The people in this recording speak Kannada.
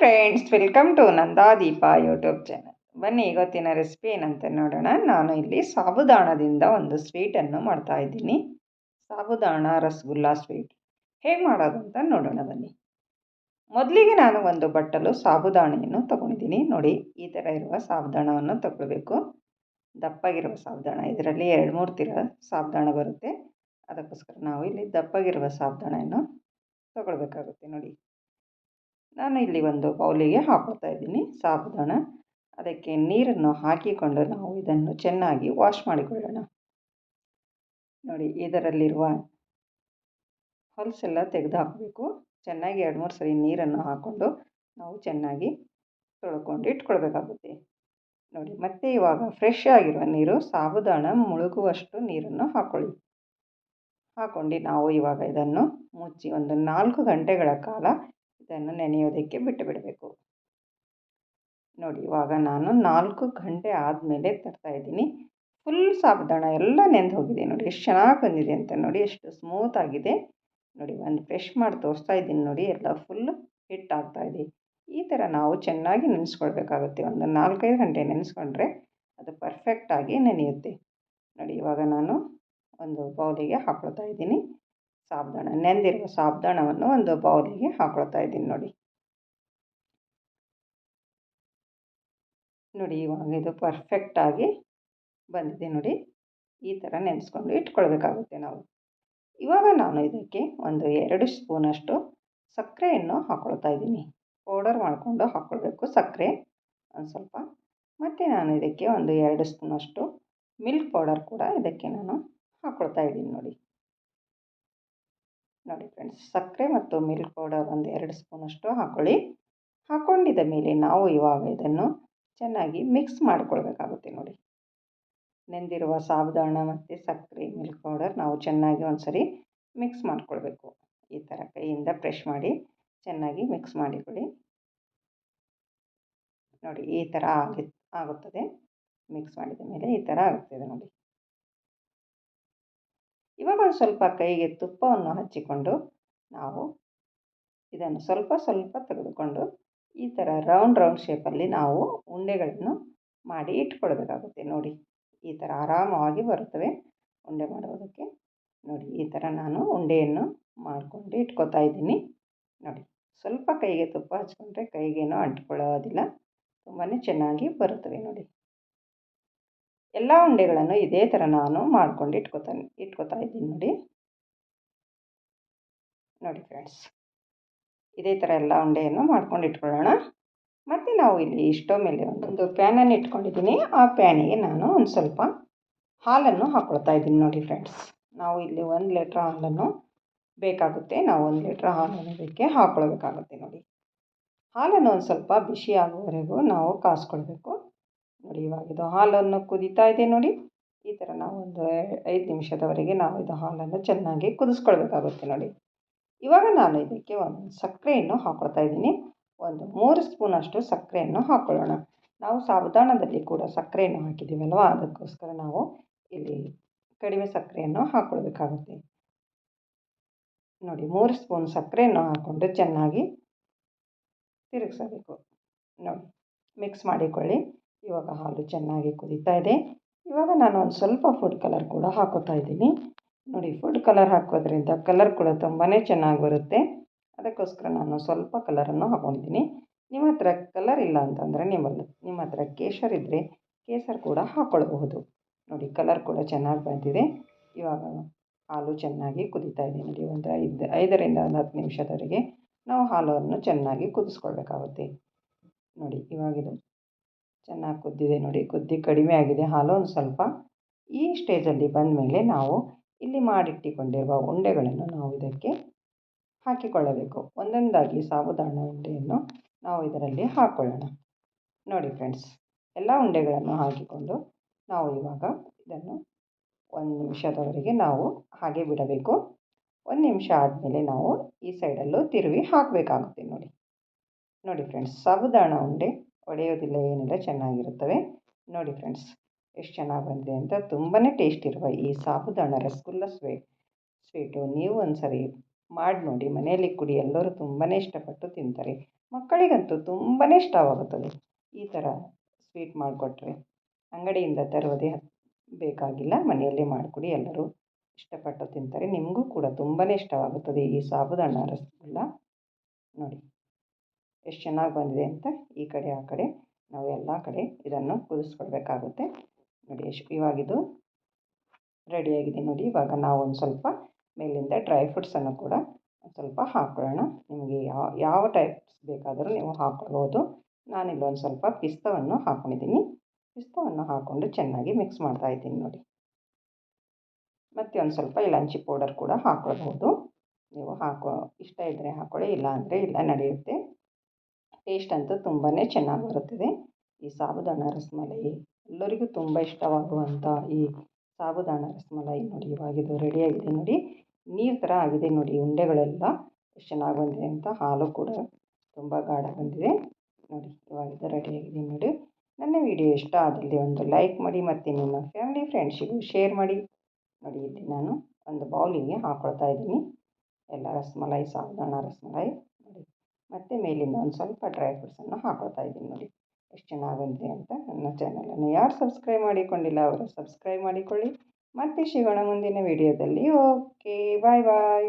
Friends welcome to Nandadeepa YouTube channel ಬನ್ನಿ ಇವತ್ತಿನ ರೆಸಿಪಿ ಏನಂತ ನೋಡೋಣ. ನಾನು ಇಲ್ಲಿ ಸಾಬುದಾಣದಿಂದ ಒಂದು ಸ್ವೀಟನ್ನು ಮಾಡ್ತಾ ಇದ್ದೀನಿ. ಸಾಬುದಾಣ, ರಸಗುಲ್ಲ ಸ್ವೀಟ್ ಹೇಗೆ ಮಾಡೋದು ಅಂತ ನೋಡೋಣ ಬನ್ನಿ. ಮೊದಲಿಗೆ ನಾನು ಒಂದು ಬಟ್ಟಲು ಸಾಬುದಾಣೆಯನ್ನು ತೊಗೊಂಡಿದ್ದೀನಿ. ನೋಡಿ, ಈ ಥರ ಇರುವ ಸಾಬುದಾಣವನ್ನು ತಗೊಳ್ಬೇಕು. ದಪ್ಪಗಿರುವ ಸಾಬುದಾಣ, ಇದರಲ್ಲಿ ಎರಡು ಮೂರು ತಿರು ಸಾಬುದಾಣ ಬರುತ್ತೆ. ಅದಕ್ಕೋಸ್ಕರ ನಾವು ಇಲ್ಲಿ ದಪ್ಪಗಿರುವ ಸಾಬುದಾಣವನ್ನು ತಗೊಳ್ಬೇಕಾಗುತ್ತೆ ನೋಡಿ. ನಾನು ಇಲ್ಲಿ ಒಂದು ಬೌಲಿಗೆ ಹಾಕ್ಕೊಳ್ತಾ ಇದ್ದೀನಿ, ಸಾಬುದಾಣ. ಅದಕ್ಕೆ ನೀರನ್ನು ಹಾಕಿಕೊಂಡು ನಾವು ಇದನ್ನು ಚೆನ್ನಾಗಿ ವಾಶ್ ಮಾಡಿಕೊಳ್ಳೋಣ. ನೋಡಿ, ಇದರಲ್ಲಿರುವ ಹೊಲಸೆಲ್ಲ ತೆಗೆದು ಹಾಕಬೇಕು ಚೆನ್ನಾಗಿ ಎರಡು ಮೂರು ಸರಿ ನೀರನ್ನು ಹಾಕ್ಕೊಂಡು ನಾವು ಚೆನ್ನಾಗಿ ತೊಳ್ಕೊಂಡು ಇಟ್ಕೊಳ್ಬೇಕಾಗುತ್ತೆ. ನೋಡಿ, ಮತ್ತೆ ಇವಾಗ ಫ್ರೆಶ್ ಆಗಿರುವ ನೀರು, ಸಾಬುದಾಣ ಮುಳುಗುವಷ್ಟು ನೀರನ್ನು ಹಾಕ್ಕೊಳ್ಳಿ ಹಾಕ್ಕೊಂಡು ನಾವು ಇವಾಗ ಇದನ್ನು ಮುಚ್ಚಿ ಒಂದು ನಾಲ್ಕು ಗಂಟೆಗಳ ಕಾಲ ಇದನ್ನು ನೆನೆಯೋದಕ್ಕೆ ಬಿಟ್ಟು ಬಿಡಬೇಕು ನೋಡಿ, ಇವಾಗ ನಾನು ನಾಲ್ಕು ಗಂಟೆ ಆದಮೇಲೆ ತರ್ತಾಯಿದ್ದೀನಿ ಫುಲ್ ಸಾಬುದಾಣ ಎಲ್ಲ ನೆಂದು ಹೋಗಿದೆ. ನೋಡಿ, ಎಷ್ಟು ಚೆನ್ನಾಗಿ ಬಂದಿದೆ ಅಂತ ನೋಡಿ, ಎಷ್ಟು ಸ್ಮೂತ್ ಆಗಿದೆ. ನೋಡಿ, ಒಂದು ಫ್ರೆಶ್ ಮಾಡಿ ತೋರಿಸ್ತಾ ಇದ್ದೀನಿ ನೋಡಿ, ಎಲ್ಲ ಫುಲ್ ಆಗ್ತಾಯಿದೆ ಈ ಥರ ನಾವು ಚೆನ್ನಾಗಿ ನೆನೆಸ್ಕೊಳ್ಬೇಕಾಗುತ್ತೆ. ಒಂದು ನಾಲ್ಕೈದು ಗಂಟೆ ನೆನೆಸ್ಕೊಂಡ್ರೆ ಅದು ಪರ್ಫೆಕ್ಟಾಗಿ ನೆನೆಯುತ್ತೆ. ನೋಡಿ, ಇವಾಗ ನಾನು ಒಂದು ಬೌಲಿಗೆ ಹಾಕ್ಕೊಳ್ತಾ ಇದ್ದೀನಿ. ಸಾಬುದಾಣ, ನೆಂದಿರುವ ಸಾಬುದಾಣವನ್ನು ಒಂದು ಬೌಲಿಗೆ ಹಾಕ್ಕೊಳ್ತಾ ಇದ್ದೀನಿ ನೋಡಿ. ನೋಡಿ ಇವಾಗ ಇದು ಪರ್ಫೆಕ್ಟಾಗಿ ಬಂದಿದೆ ನೋಡಿ. ಈ ಥರ ನೆನೆಸ್ಕೊಂಡು ಇಟ್ಕೊಳ್ಬೇಕಾಗುತ್ತೆ ನಾವು. ಇವಾಗ ನಾನು ಇದಕ್ಕೆ ಒಂದು ಎರಡು ಸ್ಪೂನಷ್ಟು ಸಕ್ಕರೆಯನ್ನು ಹಾಕ್ಕೊಳ್ತಾ ಇದ್ದೀನಿ. ಪೌಡರ್ ಮಾಡಿಕೊಂಡು ಹಾಕ್ಕೊಳ್ಬೇಕು ಸಕ್ಕರೆ ಒಂದು ಸ್ವಲ್ಪ. ಮತ್ತು ನಾನು ಇದಕ್ಕೆ ಒಂದು ಎರಡು ಸ್ಪೂನಷ್ಟು ಮಿಲ್ಕ್ ಪೌಡರ್ ಕೂಡ ಇದಕ್ಕೆ ನಾನು ಹಾಕ್ಕೊಳ್ತಾ ಇದ್ದೀನಿ ನೋಡಿ. ನೋಡಿ ಫ್ರೆಂಡ್ಸ್ ಸಕ್ಕರೆ ಮತ್ತು ಮಿಲ್ಕ್ ಪೌಡರ್ ಒಂದು ಎರಡು ಸ್ಪೂನಷ್ಟು ಹಾಕ್ಕೊಳ್ಳಿ ಹಾಕ್ಕೊಂಡಿದ್ದ ಮೇಲೆ ನಾವು ಇವಾಗ ಇದನ್ನು ಚೆನ್ನಾಗಿ ಮಿಕ್ಸ್ ಮಾಡ್ಕೊಳ್ಬೇಕಾಗುತ್ತೆ ನೋಡಿ. ನೆಂದಿರುವ ಸಾಬುದಾಣ ಮತ್ತು ಸಕ್ಕರೆ ಮಿಲ್ಕ್ ಪೌಡರ್ ನಾವು ಚೆನ್ನಾಗಿ ಒಂದು ಸರಿ ಮಿಕ್ಸ್ ಮಾಡ್ಕೊಳ್ಬೇಕು. ಈ ಥರ ಕೈಯಿಂದ ಪ್ರೆಶ್ ಮಾಡಿ ಚೆನ್ನಾಗಿ ಮಿಕ್ಸ್ ಮಾಡಿಕೊಳ್ಳಿ. ನೋಡಿ ಈ ಥರ ಆಗಿ, ಆಗುತ್ತದೆ. ಮಿಕ್ಸ್ ಮಾಡಿದ ಮೇಲೆ ಈ ಥರ ಆಗುತ್ತದೆ ನೋಡಿ. ಇವಾಗ ಒಂದು ಸ್ವಲ್ಪ ಕೈಗೆ ತುಪ್ಪವನ್ನು ಹಚ್ಚಿಕೊಂಡು ನಾವು ಇದನ್ನು ಸ್ವಲ್ಪ ಸ್ವಲ್ಪ ತೆಗೆದುಕೊಂಡು ಈ ಥರ ರೌಂಡ್ ರೌಂಡ್ ಶೇಪಲ್ಲಿ ನಾವು ಉಂಡೆಗಳನ್ನು ಮಾಡಿ ಇಟ್ಕೊಳ್ಬೇಕಾಗುತ್ತೆ. ನೋಡಿ, ಈ ಥರ ಆರಾಮವಾಗಿ ಬರುತ್ತವೆ ಉಂಡೆ ಮಾಡುವುದಕ್ಕೆ. ನೋಡಿ, ಈ ಥರ ನಾನು ಉಂಡೆಯನ್ನು ಮಾಡಿಕೊಂಡು ಇಟ್ಕೊತಾ ಇದ್ದೀನಿ. ನೋಡಿ, ಸ್ವಲ್ಪ ಕೈಗೆ ತುಪ್ಪ ಹಚ್ಕೊಂಡ್ರೆ ಕೈಗೇನೂ ಅಂಟ್ಕೊಳ್ಳೋದಿಲ್ಲ. ತುಂಬಾ ಚೆನ್ನಾಗಿ ಬರುತ್ತವೆ ನೋಡಿ. ಎಲ್ಲ ಉಂಡೆಗಳನ್ನು ಇದೇ ಥರ ನಾನು ಮಾಡ್ಕೊಂಡು ಇಟ್ಕೊತಾನೆ, ಇಟ್ಕೊತಾ ಇದ್ದೀನಿ ನೋಡಿ. ನೋಡಿ ಫ್ರೆಂಡ್ಸ್ ಇದೇ ಥರ ಎಲ್ಲ ಉಂಡೆಯನ್ನು ಮಾಡ್ಕೊಂಡು ಇಟ್ಕೊಳ್ಳೋಣ. ಮತ್ತು ನಾವು ಇಲ್ಲಿ ಸ್ಟವ್ ಮೇಲೆ ಒಂದು ಪ್ಯಾನನ್ನು ಇಟ್ಕೊಂಡಿದ್ದೀನಿ. ಆ ಪ್ಯಾನಿಗೆ ನಾನು ಒಂದು ಸ್ವಲ್ಪ ಹಾಲನ್ನು ಹಾಕ್ಕೊಳ್ತಾ ಇದ್ದೀನಿ ನೋಡಿ ಫ್ರೆಂಡ್ಸ್ ನಾವು ಇಲ್ಲಿ ಒಂದು ಲೀಟ್ರ್ ಹಾಲನ್ನು ಬೇಕಾಗುತ್ತೆ. ನಾವು ಒಂದು ಲೀಟ್ರ್ ಹಾಲನ್ನು ಇದಕ್ಕೆ ಹಾಕ್ಕೊಳ್ಬೇಕಾಗುತ್ತೆ ನೋಡಿ. ಹಾಲನ್ನು ಒಂದು ಸ್ವಲ್ಪ ಬಿಸಿ ಆಗುವವರೆಗೂ ನಾವು ಕಾಸ್ಕೊಳ್ಬೇಕು. ನೋಡಿ, ಇವಾಗ ಇದು ಹಾಲನ್ನು ಕುದೀತಾ ಇದೆ ನೋಡಿ. ಈ ಥರ ನಾವು ಒಂದು ಐದು ನಿಮಿಷದವರೆಗೆ ನಾವು ಇದು ಹಾಲನ್ನು ಚೆನ್ನಾಗಿ ಕುದಿಸ್ಕೊಳ್ಬೇಕಾಗುತ್ತೆ ನೋಡಿ. ಇವಾಗ ನಾನು ಇದಕ್ಕೆ ಒಂದು ಸಕ್ಕರೆಯನ್ನು ಹಾಕ್ಕೊಳ್ತಾ ಇದ್ದೀನಿ. ಒಂದು ಮೂರು ಸ್ಪೂನಷ್ಟು ಸಕ್ಕರೆಯನ್ನು ಹಾಕ್ಕೊಳ್ಳೋಣ ನಾವು ಸಾಬುದಾಣದಲ್ಲಿ ಕೂಡ ಸಕ್ಕರೆಯನ್ನು ಹಾಕಿದ್ದೀವಲ್ವ? ಅದಕ್ಕೋಸ್ಕರ ನಾವು ಇಲ್ಲಿ ಕಡಿಮೆ ಸಕ್ಕರೆಯನ್ನು ಹಾಕ್ಕೊಳ್ಬೇಕಾಗುತ್ತೆ ನೋಡಿ, ಮೂರು ಸ್ಪೂನ್ ಸಕ್ಕರೆಯನ್ನು ಹಾಕ್ಕೊಂಡು ಚೆನ್ನಾಗಿ ತಿರುಗಿಸಬೇಕು. ನೋಡಿ, ಮಿಕ್ಸ್ ಮಾಡಿಕೊಳ್ಳಿ. ಇವಾಗ ಹಾಲು ಚೆನ್ನಾಗಿ ಕುದೀತಾ ಇದೆ. ಇವಾಗ ನಾನು ಒಂದು ಸ್ವಲ್ಪ ಫುಡ್ ಕಲರ್ ಕೂಡ ಹಾಕೋತಾ ಇದ್ದೀನಿ. ನೋಡಿ ಫುಡ್ ಕಲರ್ ಹಾಕೋದ್ರಿಂದ ಕಲರ್ ಕೂಡ ತುಂಬಾ ಚೆನ್ನಾಗಿ ಬರುತ್ತೆ. ಅದಕ್ಕೋಸ್ಕರ ನಾನು ಸ್ವಲ್ಪ ಕಲರನ್ನು ಹಾಕೊಂಡಿದ್ದೀನಿ. ನಿಮ್ಮ ಹತ್ರ ಕಲರ್ ಇಲ್ಲ ಅಂತಂದರೆ ನಿಮ್ಮಲ್ಲಿ, ನಿಮ್ಮ ಹತ್ರ ಕೇಸರ್ ಇದ್ದರೆ ಕೇಸರ್ ಕೂಡ ಹಾಕ್ಕೊಳ್ಬಹುದು ನೋಡಿ ಕಲರ್ ಕೂಡ ಚೆನ್ನಾಗಿ ಬಂದಿದೆ. ಇವಾಗ ಹಾಲು ಚೆನ್ನಾಗಿ ಕುದೀತಾ ಇದೆ ನೋಡಿ, ಒಂದು ಐದು, ಐದರಿಂದ ಒಂದು ಹತ್ತು ನಿಮಿಷದವರೆಗೆ ನಾವು ಹಾಲನ್ನು ಚೆನ್ನಾಗಿ ಕುದಿಸ್ಕೊಳ್ಬೇಕಾಗುತ್ತೆ. ನೋಡಿ ಇವಾಗಿದು ಚೆನ್ನಾಗಿ ಕುದ್ದಿದೆ ನೋಡಿ, ಕುದ್ದಿ ಕಡಿಮೆ ಆಗಿದೆ ಹಾಲು ಒಂದು ಸ್ವಲ್ಪ ಈ ಸ್ಟೇಜಲ್ಲಿ ಬಂದ ಮೇಲೆ ನಾವು ಇಲ್ಲಿ ಮಾಡಿಟ್ಟಿಕೊಂಡಿರುವ ಉಂಡೆಗಳನ್ನು ನಾವು ಇದಕ್ಕೆ ಹಾಕಿಕೊಳ್ಳಬೇಕು. ಒಂದೊಂದಾಗಿ ಸಾಬುದಾನ ಉಂಡೆಯನ್ನು ನಾವು ಇದರಲ್ಲಿ ಹಾಕ್ಕೊಳ್ಳೋಣ ನೋಡಿ ಫ್ರೆಂಡ್ಸ್ ಎಲ್ಲ ಉಂಡೆಗಳನ್ನು ಹಾಕಿಕೊಂಡು ನಾವು ಇವಾಗ ಇದನ್ನು ಒಂದು ನಿಮಿಷದವರೆಗೆ ನಾವು ಹಾಗೆ ಬಿಡಬೇಕು. ಒಂದು ನಿಮಿಷ ಆದಮೇಲೆ ನಾವು ಈ ಸೈಡಲ್ಲೂ ತಿರುವಿ ಹಾಕಬೇಕಾಗುತ್ತೆ ನೋಡಿ. ನೋಡಿ ಫ್ರೆಂಡ್ಸ್ ಸಾಬುದಾಣ ಉಂಡೆ ಒಡೆಯೋದಿಲ್ಲ, ಏನಿಲ್ಲ, ಚೆನ್ನಾಗಿರುತ್ತವೆ. ನೋಡಿ ಫ್ರೆಂಡ್ಸ್ ಎಷ್ಟು ಚೆನ್ನಾಗಿ ಬಂದಿದೆ ಅಂತ ತುಂಬಾ ಟೇಸ್ಟ್ ಇರುವ ಈ ಸಾಬುದಾಣ ರಸಗುಲ್ಲ ಸ್ವೀಟ್ ಸ್ವೀಟು ನೀವು ಒಂದು ಸರಿ ಮಾಡಿ ನೋಡಿ, ಮನೆಯಲ್ಲಿ ಕುಡಿ, ಎಲ್ಲರೂ ತುಂಬಾ ಇಷ್ಟಪಟ್ಟು ತಿಂತಾರೆ. ಮಕ್ಕಳಿಗಂತೂ ತುಂಬಾ ಇಷ್ಟವಾಗುತ್ತದೆ ಈ ಥರ ಸ್ವೀಟ್ ಮಾಡಿಕೊಟ್ರೆ. ಅಂಗಡಿಯಿಂದ ತರುವುದೇ ಬೇಕಾಗಿಲ್ಲ, ಮನೆಯಲ್ಲೇ ಮಾಡಿಕೊಡಿ, ಎಲ್ಲರೂ ಇಷ್ಟಪಟ್ಟು ತಿಂತಾರೆ. ನಿಮಗೂ ಕೂಡ ತುಂಬಾ ಇಷ್ಟವಾಗುತ್ತದೆ ಈ ಸಾಬುದಾಣ ರಸಗುಲ್ಲ ನೋಡಿ. ಎಷ್ಟು ಚೆನ್ನಾಗಿ ಬಂದಿದೆ ಅಂತ ಈ ಕಡೆ, ಆ ಕಡೆ, ನಾವು ಎಲ್ಲ ಕಡೆ ಇದನ್ನು ಕುದಿಸ್ಕೊಳ್ಬೇಕಾಗುತ್ತೆ ನೋಡಿ, ಎಷ್ಟು ಇವಾಗಿದು ರೆಡಿಯಾಗಿದೆ ನೋಡಿ. ಇವಾಗ ನಾವು ಒಂದು ಸ್ವಲ್ಪ ಮೇಲಿಂದ ಡ್ರೈ ಫ್ರೂಟ್ಸನ್ನು ಕೂಡ ಸ್ವಲ್ಪ ಹಾಕ್ಕೊಳ್ಳೋಣ ನಿಮಗೆ ಯಾವ ಯಾವ ಟೈಪ್ಸ್ ಬೇಕಾದರೂ ನೀವು ಹಾಕ್ಕೊಳ್ಬೋದು ನಾನಿಲ್ಲಿ ಒಂದು ಸ್ವಲ್ಪ ಪಿಸ್ತವನ್ನು ಹಾಕ್ಕೊಂಡಿದ್ದೀನಿ ಪಿಸ್ತವನ್ನು ಹಾಕ್ಕೊಂಡು ಚೆನ್ನಾಗಿ ಮಿಕ್ಸ್ ಮಾಡ್ತಾ ಇದ್ದೀನಿ ನೋಡಿ. ಮತ್ತು ಒಂದು ಸ್ವಲ್ಪ ಇಲಾಂಚಿ ಪೌಡರ್ ಕೂಡ ಹಾಕ್ಕೊಳ್ಬೋದು ನೀವು ಹಾಕೋ, ಇಷ್ಟ ಇದ್ದರೆ ಹಾಕ್ಕೊಳ್ಳಿ ಇಲ್ಲ ಅಂದರೆ ಇಲ್ಲ, ನಡೆಯುತ್ತೆ. ಟೇಸ್ಟ್ ಅಂತೂ ತುಂಬಾ ಚೆನ್ನಾಗಿ ಬರುತ್ತದೆ. ಈ ಸಾಬುದಾಣ ರಸಮಲೈ ಎಲ್ಲರಿಗೂ ತುಂಬ ಇಷ್ಟವಾಗುವಂಥ ಈ ಸಾಬುದಾಣ ರಸಮಲೈ ನೋಡಿ ಇವಾಗಿದು ರೆಡಿಯಾಗಿದೆ ನೋಡಿ. ನೀರು ಥರ ಆಗಿದೆ ನೋಡಿ, ಉಂಡೆಗಳೆಲ್ಲ ಎಷ್ಟು ಚೆನ್ನಾಗಿ ಬಂದಿದೆ ಅಂತ ಹಾಲು ಕೂಡ ತುಂಬ ಗಾಢ ಬಂದಿದೆ. ನೋಡಿ ಇವಾಗಿದು ರೆಡಿಯಾಗಿದೆ ನೋಡಿ. ನನ್ನ ವಿಡಿಯೋ ಇಷ್ಟ ಆದಲ್ಲಿ ಒಂದು ಲೈಕ್ ಮಾಡಿ ಮತ್ತು ನಿಮ್ಮ ಫ್ಯಾಮಿಲಿ ಫ್ರೆಂಡ್ಸಿಗೂ ಶೇರ್ ಮಾಡಿ. ನೋಡಿ, ಇಲ್ಲಿ ನಾನು ಒಂದು ಬೌಲಿಗೆ ಹಾಕ್ಕೊಳ್ತಾ ಇದ್ದೀನಿ. ಎಲ್ಲ ರಸಮಲೈ, ಸಾಬುದಾಣ ರಸಮಲೈ. ಮತ್ತು ಮೇಲಿಂದ ಒಂದು ಸ್ವಲ್ಪ ಡ್ರೈ ಫ್ರೂಟ್ಸನ್ನು ಹಾಕ್ಕೊಳ್ತಾ ಇದ್ದೀನಿ ನೋಡಿ. ಎಷ್ಟು ಚೆನ್ನಾಗಿ ಬಂದಿದೆ ಅಂತ ನನ್ನ ಚಾನಲನ್ನು ಯಾರು ಸಬ್ಸ್ಕ್ರೈಬ್ ಮಾಡಿಕೊಂಡಿಲ್ಲ ಅವರು ಸಬ್ಸ್ಕ್ರೈಬ್ ಮಾಡಿಕೊಳ್ಳಿ. ಮತ್ತೆ ಸಿಗೋಣ ಮುಂದಿನ ವಿಡಿಯೋದಲ್ಲಿ ಓಕೆ ಬಾಯ್ ಬಾಯ್